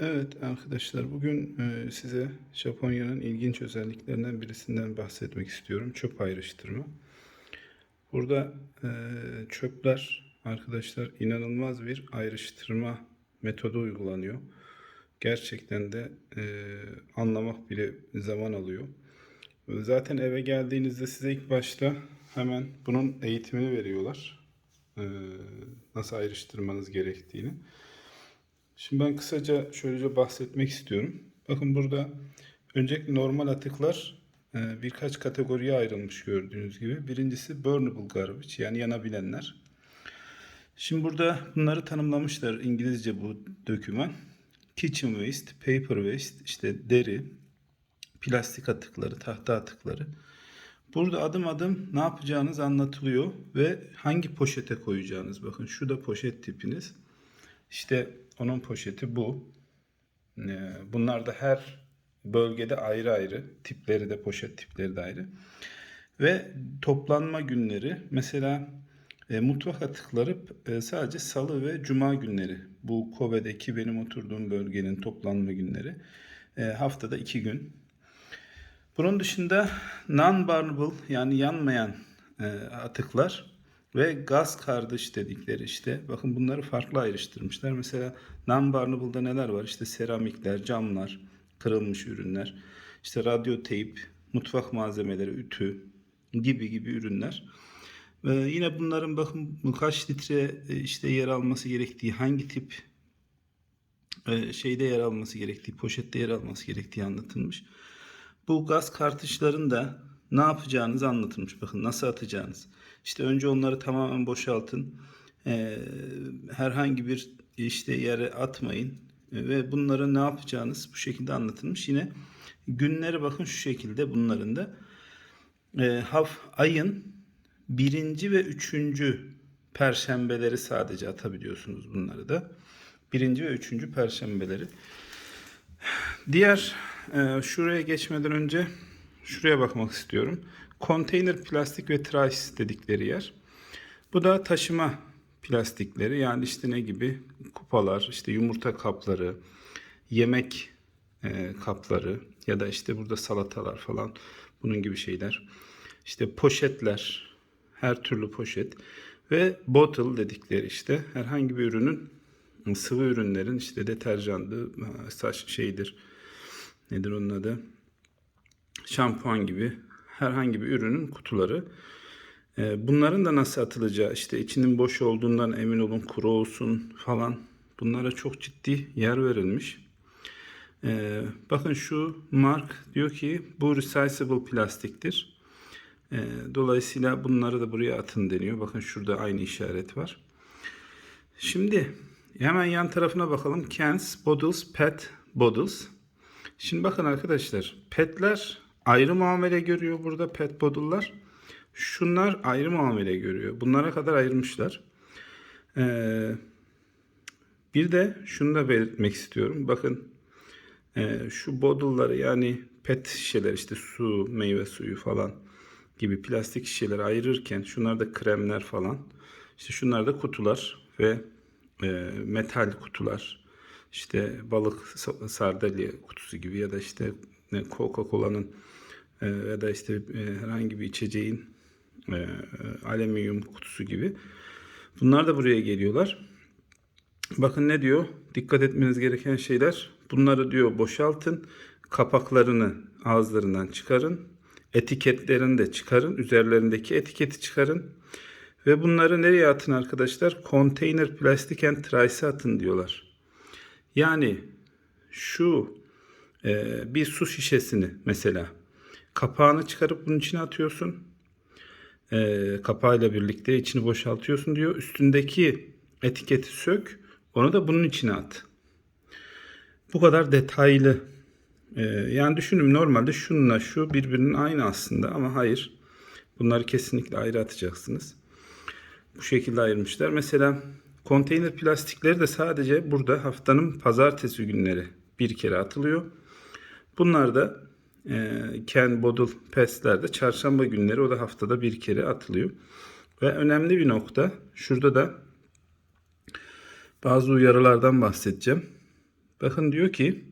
Evet arkadaşlar bugün e, size Japonya'nın ilginç özelliklerinden birisinden bahsetmek istiyorum. Çöp ayrıştırma. Burada e, çöpler arkadaşlar inanılmaz bir ayrıştırma metodu uygulanıyor. Gerçekten de e, anlamak bile zaman alıyor. Zaten eve geldiğinizde size ilk başta hemen bunun eğitimini veriyorlar. Nasıl ayrıştırmanız gerektiğini. Şimdi ben kısaca şöylece bahsetmek istiyorum. Bakın burada öncelikle normal atıklar e, birkaç kategoriye ayrılmış gördüğünüz gibi. Birincisi burnable garbage yani yanabilenler. Şimdi burada bunları tanımlamışlar İngilizce bu döküman. Kitchen waste, paper waste, işte deri, plastik atıkları, tahta atıkları. Burada adım adım ne yapacağınız anlatılıyor ve hangi poşete koyacağınız. Bakın şu da poşet tipiniz. İşte onun poşeti bu. Ee, Bunlar da her bölgede ayrı ayrı. Tipleri de poşet tipleri de ayrı. Ve toplanma günleri mesela e, mutfak atıkları e, sadece salı ve cuma günleri. Bu Kobe'deki benim oturduğum bölgenin toplanma günleri. E, haftada iki gün. Bunun dışında non-burnable yani yanmayan e, atıklar ve gaz kardeş dedikleri işte bakın bunları farklı ayrıştırmışlar. Mesela non-burnable'da neler var? İşte seramikler, camlar, kırılmış ürünler, işte radyo teyp, mutfak malzemeleri, ütü gibi gibi ürünler. Ve yine bunların bakın kaç litre e, işte yer alması gerektiği, hangi tip e, şeyde yer alması gerektiği, poşette yer alması gerektiği anlatılmış. Bu gaz kartuşların da ne yapacağınız anlatılmış. Bakın nasıl atacağınız. İşte önce onları tamamen boşaltın. Ee, herhangi bir işte yere atmayın. Ee, ve bunları ne yapacağınız bu şekilde anlatılmış. Yine günleri bakın şu şekilde bunların da. Ee, haf ayın birinci ve üçüncü perşembeleri sadece atabiliyorsunuz bunları da. Birinci ve üçüncü perşembeleri. Diğer e, şuraya geçmeden önce şuraya bakmak istiyorum. Konteyner plastik ve trash dedikleri yer. Bu da taşıma plastikleri yani işte ne gibi kupalar, işte yumurta kapları, yemek e, kapları ya da işte burada salatalar falan bunun gibi şeyler. İşte poşetler, her türlü poşet ve bottle dedikleri işte herhangi bir ürünün sıvı ürünlerin işte deterjandı, saç şeydir. Nedir onun adı? Şampuan gibi herhangi bir ürünün kutuları. Ee, Bunların da nasıl atılacağı işte içinin boş olduğundan emin olun kuru olsun falan bunlara çok ciddi yer verilmiş. Ee, bakın şu Mark diyor ki bu recyclable plastiktir. Ee, dolayısıyla bunları da buraya atın deniyor. Bakın şurada aynı işaret var. Şimdi hemen yan tarafına bakalım. Cans, bottles, pet, bottles. Şimdi bakın arkadaşlar petler ayrı muamele görüyor burada pet bottle'lar. Şunlar ayrı muamele görüyor. Bunlara kadar ayırmışlar. Ee, bir de şunu da belirtmek istiyorum. Bakın e, şu bottle'ları yani pet şişeler işte su, meyve suyu falan gibi plastik şişeleri ayırırken şunlar da kremler falan. İşte şunlar da kutular ve e, metal kutular. İşte balık sardalya kutusu gibi ya da işte Coca-Cola'nın e, ya da işte e, herhangi bir içeceğin e, alüminyum kutusu gibi. Bunlar da buraya geliyorlar. Bakın ne diyor? Dikkat etmeniz gereken şeyler. Bunları diyor boşaltın. Kapaklarını ağızlarından çıkarın. Etiketlerini de çıkarın. Üzerlerindeki etiketi çıkarın. Ve bunları nereye atın arkadaşlar? Konteyner plastik and trace'e atın diyorlar. Yani şu e, bir su şişesini mesela kapağını çıkarıp bunun içine atıyorsun. E, kapağıyla birlikte içini boşaltıyorsun diyor. Üstündeki etiketi sök. Onu da bunun içine at. Bu kadar detaylı. E, yani düşünün normalde şununla şu birbirinin aynı aslında ama hayır. Bunları kesinlikle ayrı atacaksınız. Bu şekilde ayırmışlar. Mesela konteyner plastikleri de sadece burada haftanın pazartesi günleri bir kere atılıyor. Bunlar da Ken Bodul Pestler de çarşamba günleri o da haftada bir kere atılıyor. Ve önemli bir nokta şurada da bazı uyarılardan bahsedeceğim. Bakın diyor ki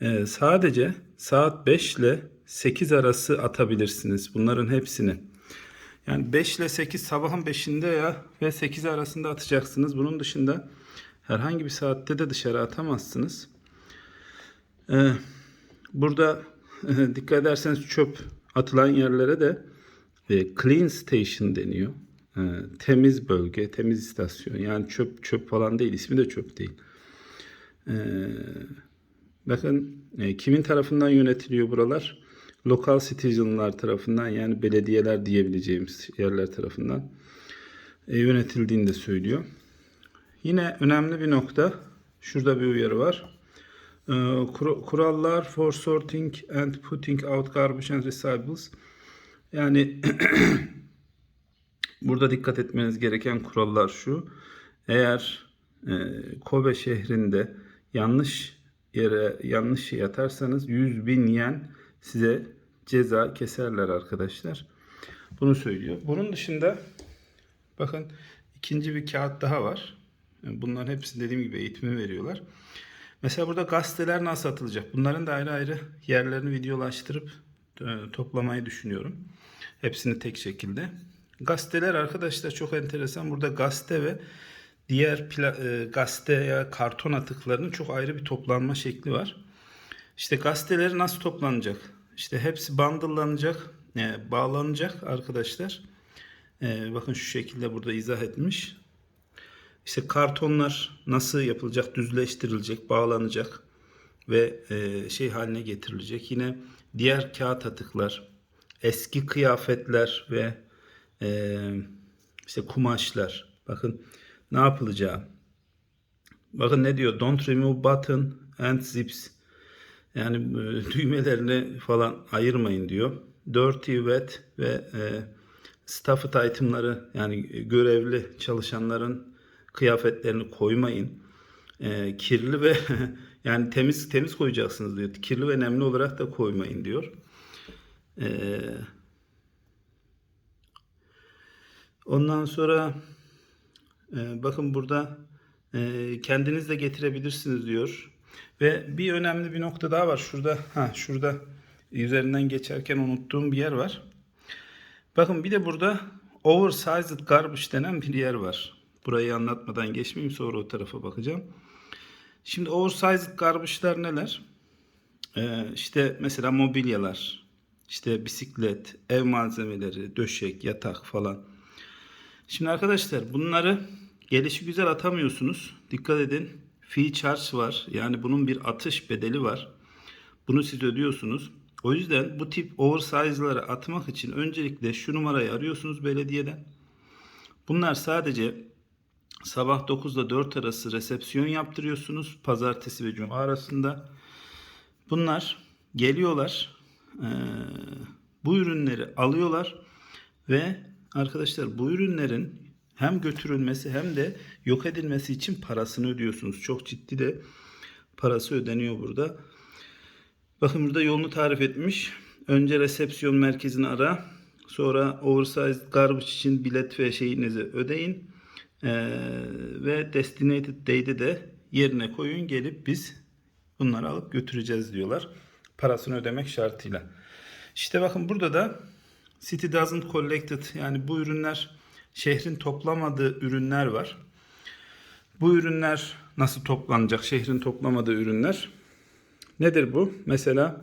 e, sadece saat 5 ile 8 arası atabilirsiniz bunların hepsini. Yani 5 ile 8 sabahın 5'inde ya ve 8 arasında atacaksınız. Bunun dışında herhangi bir saatte de dışarı atamazsınız. Ee, burada dikkat ederseniz çöp atılan yerlere de e, clean station deniyor. Ee, temiz bölge, temiz istasyon. Yani çöp çöp falan değil. ismi de çöp değil. Ee, bakın e, kimin tarafından yönetiliyor buralar? Lokal citizenlar tarafından yani belediyeler diyebileceğimiz yerler tarafından e, yönetildiğini de söylüyor. Yine önemli bir nokta. Şurada bir uyarı var. Ee, kur- Kurallar for sorting and putting out garbage and recyclables. Yani burada dikkat etmeniz gereken kurallar şu. Eğer e, Kobe şehrinde yanlış yere yanlış şey atarsanız 100 bin yen size ceza keserler arkadaşlar. Bunu söylüyor. Bunun dışında bakın ikinci bir kağıt daha var. Bunların hepsi dediğim gibi eğitimi veriyorlar. Mesela burada gazeteler nasıl atılacak? Bunların da ayrı ayrı yerlerini videolaştırıp e, toplamayı düşünüyorum. Hepsini tek şekilde. Gazeteler arkadaşlar çok enteresan. Burada gazete ve diğer pla- e, gazete ya karton atıklarının çok ayrı bir toplanma şekli var. İşte gazeteleri nasıl toplanacak? İşte hepsi bundle'lanacak, e, bağlanacak arkadaşlar. Bakın şu şekilde burada izah etmiş. İşte kartonlar nasıl yapılacak, düzleştirilecek, bağlanacak ve e, şey haline getirilecek. Yine diğer kağıt atıklar, eski kıyafetler ve e, işte kumaşlar. Bakın ne yapılacağı. Bakın ne diyor? Don't remove button and zips. Yani e, düğmelerini falan ayırmayın diyor. Dirty, wet ve e, staffed itemları yani görevli çalışanların kıyafetlerini koymayın. E, kirli ve yani temiz temiz koyacaksınız diyor. Kirli ve nemli olarak da koymayın diyor. E, ondan sonra e, bakın burada e, kendiniz de getirebilirsiniz diyor. Ve bir önemli bir nokta daha var. Şurada ha şurada üzerinden geçerken unuttuğum bir yer var. Bakın bir de burada oversized garbage denen bir yer var. Burayı anlatmadan geçmeyeyim sonra o tarafa bakacağım. Şimdi oversized garbage'lar neler? Ee, işte mesela mobilyalar, işte bisiklet, ev malzemeleri, döşek, yatak falan. Şimdi arkadaşlar bunları gelişi güzel atamıyorsunuz. Dikkat edin. Fee charge var. Yani bunun bir atış bedeli var. Bunu siz ödüyorsunuz. O yüzden bu tip oversize'ları atmak için öncelikle şu numarayı arıyorsunuz belediyeden. Bunlar sadece sabah 9 ile 4 arası resepsiyon yaptırıyorsunuz. Pazartesi ve cuma arasında. Bunlar geliyorlar. bu ürünleri alıyorlar ve arkadaşlar bu ürünlerin hem götürülmesi hem de yok edilmesi için parasını ödüyorsunuz. Çok ciddi de parası ödeniyor burada. Bakın burada yolunu tarif etmiş. Önce resepsiyon merkezini ara. Sonra oversized garbage için bilet ve şeyinizi ödeyin. Ee, ve destinated date'i de yerine koyun. Gelip biz bunları alıp götüreceğiz diyorlar. Parasını ödemek şartıyla. İşte bakın burada da City doesn't collected yani bu ürünler şehrin toplamadığı ürünler var. Bu ürünler nasıl toplanacak? Şehrin toplamadığı ürünler. Nedir bu? Mesela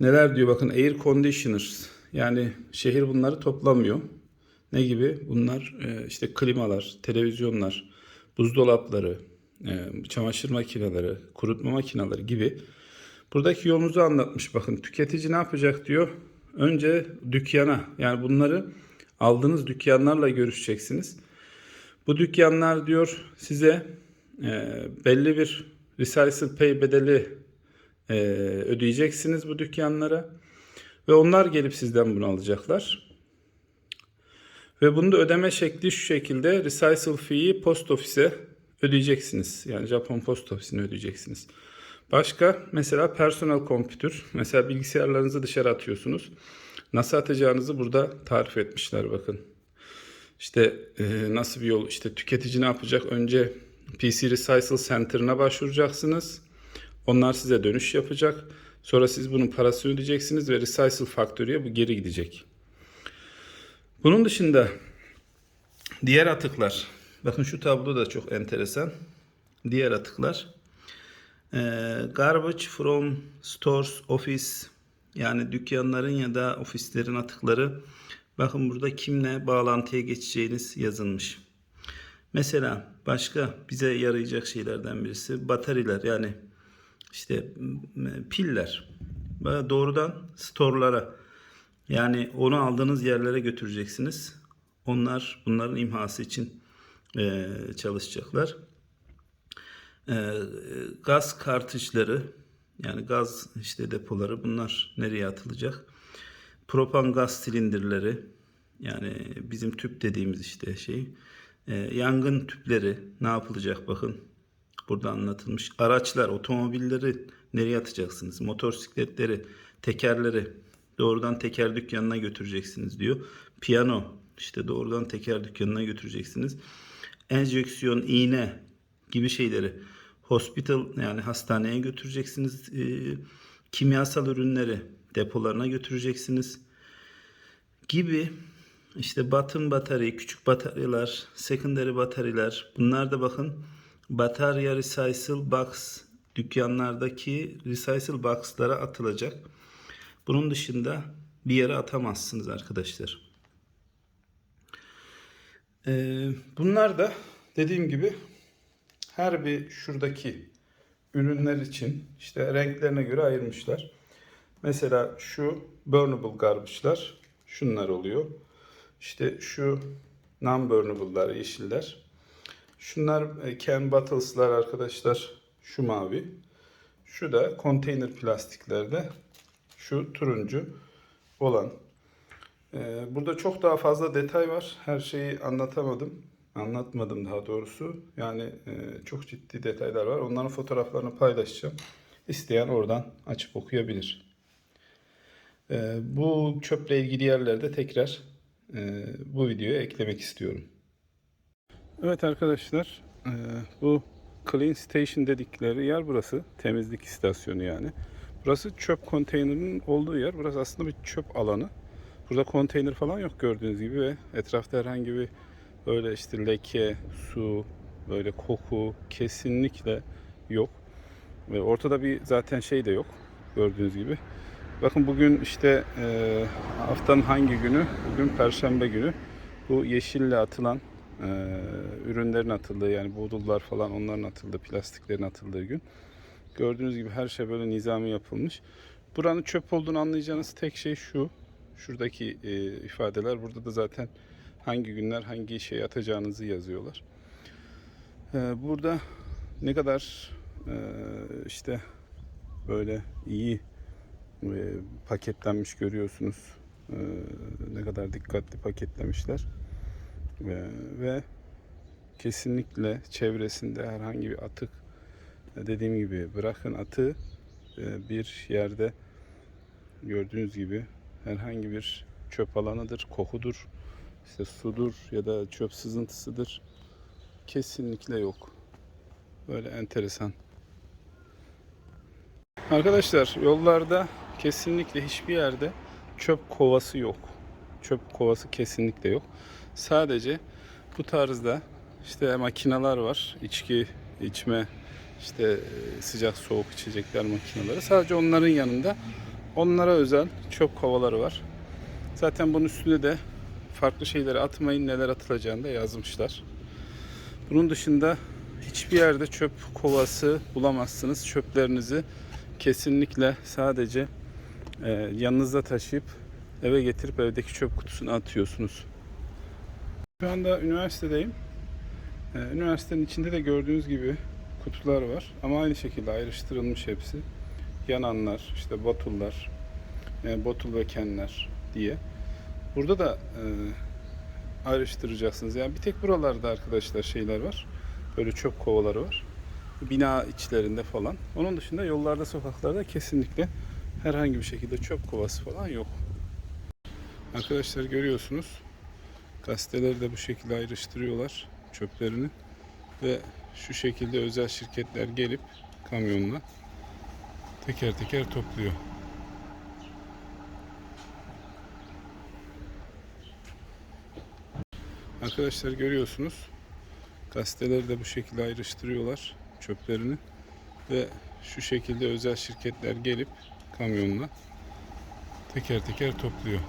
neler diyor bakın air conditioners. Yani şehir bunları toplamıyor. Ne gibi? Bunlar e, işte klimalar, televizyonlar, buzdolapları, e, çamaşır makineleri, kurutma makineleri gibi. Buradaki yolunuzu anlatmış bakın. Tüketici ne yapacak diyor. Önce dükkana yani bunları aldığınız dükkanlarla görüşeceksiniz. Bu dükkanlar diyor size e, belli bir recycle pay bedeli ödeyeceksiniz bu dükkanlara. Ve onlar gelip sizden bunu alacaklar. Ve bunu da ödeme şekli şu şekilde recycle fee'yi post ofise ödeyeceksiniz. Yani Japon post ofisine ödeyeceksiniz. Başka mesela personal computer. Mesela bilgisayarlarınızı dışarı atıyorsunuz. Nasıl atacağınızı burada tarif etmişler bakın. İşte e, nasıl bir yol işte tüketici ne yapacak? Önce PC Recycle Center'ına başvuracaksınız. Onlar size dönüş yapacak. Sonra siz bunun parasını ödeyeceksiniz ve Recycle Factory'e bu geri gidecek. Bunun dışında diğer atıklar. Bakın şu tablo da çok enteresan. Diğer atıklar. Ee, garbage from stores, office yani dükkanların ya da ofislerin atıkları. Bakın burada kimle bağlantıya geçeceğiniz yazılmış. Mesela başka bize yarayacak şeylerden birisi bataryalar yani işte piller. Doğrudan storelara yani onu aldığınız yerlere götüreceksiniz. Onlar bunların imhası için eee, çalışacaklar. Eee, gaz kartuşları yani gaz işte depoları bunlar nereye atılacak? Propan gaz silindirleri yani bizim tüp dediğimiz işte şey. Eee, yangın tüpleri ne yapılacak bakın. Burada anlatılmış. Araçlar, otomobilleri nereye atacaksınız? Motosikletleri, tekerleri doğrudan teker dükkanına götüreceksiniz diyor. Piyano işte doğrudan teker dükkanına götüreceksiniz. Enjeksiyon, iğne gibi şeyleri hospital yani hastaneye götüreceksiniz. Ee, kimyasal ürünleri depolarına götüreceksiniz gibi işte bottom batarya, küçük bataryalar, secondary bataryalar bunlar da bakın batarya recycle box dükkanlardaki recycle box'lara atılacak. Bunun dışında bir yere atamazsınız arkadaşlar. Ee, bunlar da dediğim gibi her bir şuradaki ürünler için işte renklerine göre ayırmışlar. Mesela şu burnable garbage'lar şunlar oluyor. İşte şu non-burnable'lar yeşiller. Şunlar e, can bottles'lar arkadaşlar şu mavi. Şu da konteyner plastiklerde şu turuncu olan. Ee, burada çok daha fazla detay var. Her şeyi anlatamadım. Anlatmadım daha doğrusu. Yani e, çok ciddi detaylar var. Onların fotoğraflarını paylaşacağım. İsteyen oradan açıp okuyabilir. Ee, bu çöple ilgili yerlerde tekrar e, bu videoya eklemek istiyorum. Evet arkadaşlar, e, bu Clean Station dedikleri yer burası. Temizlik istasyonu yani. Burası çöp konteynerinin olduğu yer. Burası aslında bir çöp alanı. Burada konteyner falan yok gördüğünüz gibi ve etrafta herhangi bir böyle işte leke, su, böyle koku kesinlikle yok. Ve ortada bir zaten şey de yok gördüğünüz gibi. Bakın bugün işte e, haftanın hangi günü? Bugün Perşembe günü. Bu yeşille atılan e, ürünlerin atıldığı yani budullar falan onların atıldığı, plastiklerin atıldığı gün. Gördüğünüz gibi her şey böyle nizami yapılmış. Buranın çöp olduğunu anlayacağınız tek şey şu. Şuradaki e, ifadeler. Burada da zaten hangi günler hangi şey atacağınızı yazıyorlar. E, burada ne kadar e, işte böyle iyi e, paketlenmiş görüyorsunuz. E, ne kadar dikkatli paketlemişler. Ve, ve kesinlikle çevresinde herhangi bir atık e, dediğim gibi bırakın atığı e, bir yerde gördüğünüz gibi herhangi bir çöp alanıdır, kokudur, işte sudur ya da çöp sızıntısıdır. Kesinlikle yok. Böyle enteresan. Arkadaşlar yollarda kesinlikle hiçbir yerde çöp kovası yok. Çöp kovası kesinlikle yok. Sadece bu tarzda işte makineler var. İçki içme işte e, sıcak soğuk içecekler makineleri. Sadece onların yanında onlara özel çöp kovaları var. Zaten bunun üstünde de farklı şeyleri atmayın neler atılacağını da yazmışlar. Bunun dışında hiçbir yerde çöp kovası bulamazsınız. Çöplerinizi kesinlikle sadece e, yanınızda taşıyıp eve getirip evdeki çöp kutusuna atıyorsunuz. Şu anda üniversitedeyim. Ee, üniversitenin içinde de gördüğünüz gibi kutular var. Ama aynı şekilde ayrıştırılmış hepsi. Yananlar, işte botullar, e, botul ve kenler diye. Burada da e, ayrıştıracaksınız. Yani bir tek buralarda arkadaşlar şeyler var. Böyle çöp kovaları var. Bina içlerinde falan. Onun dışında yollarda, sokaklarda kesinlikle herhangi bir şekilde çöp kovası falan yok. Arkadaşlar görüyorsunuz. Gazeteleri de bu şekilde ayrıştırıyorlar çöplerini ve şu şekilde özel şirketler gelip kamyonla teker teker topluyor. Arkadaşlar görüyorsunuz. Gazeteleri de bu şekilde ayrıştırıyorlar çöplerini ve şu şekilde özel şirketler gelip kamyonla teker teker topluyor.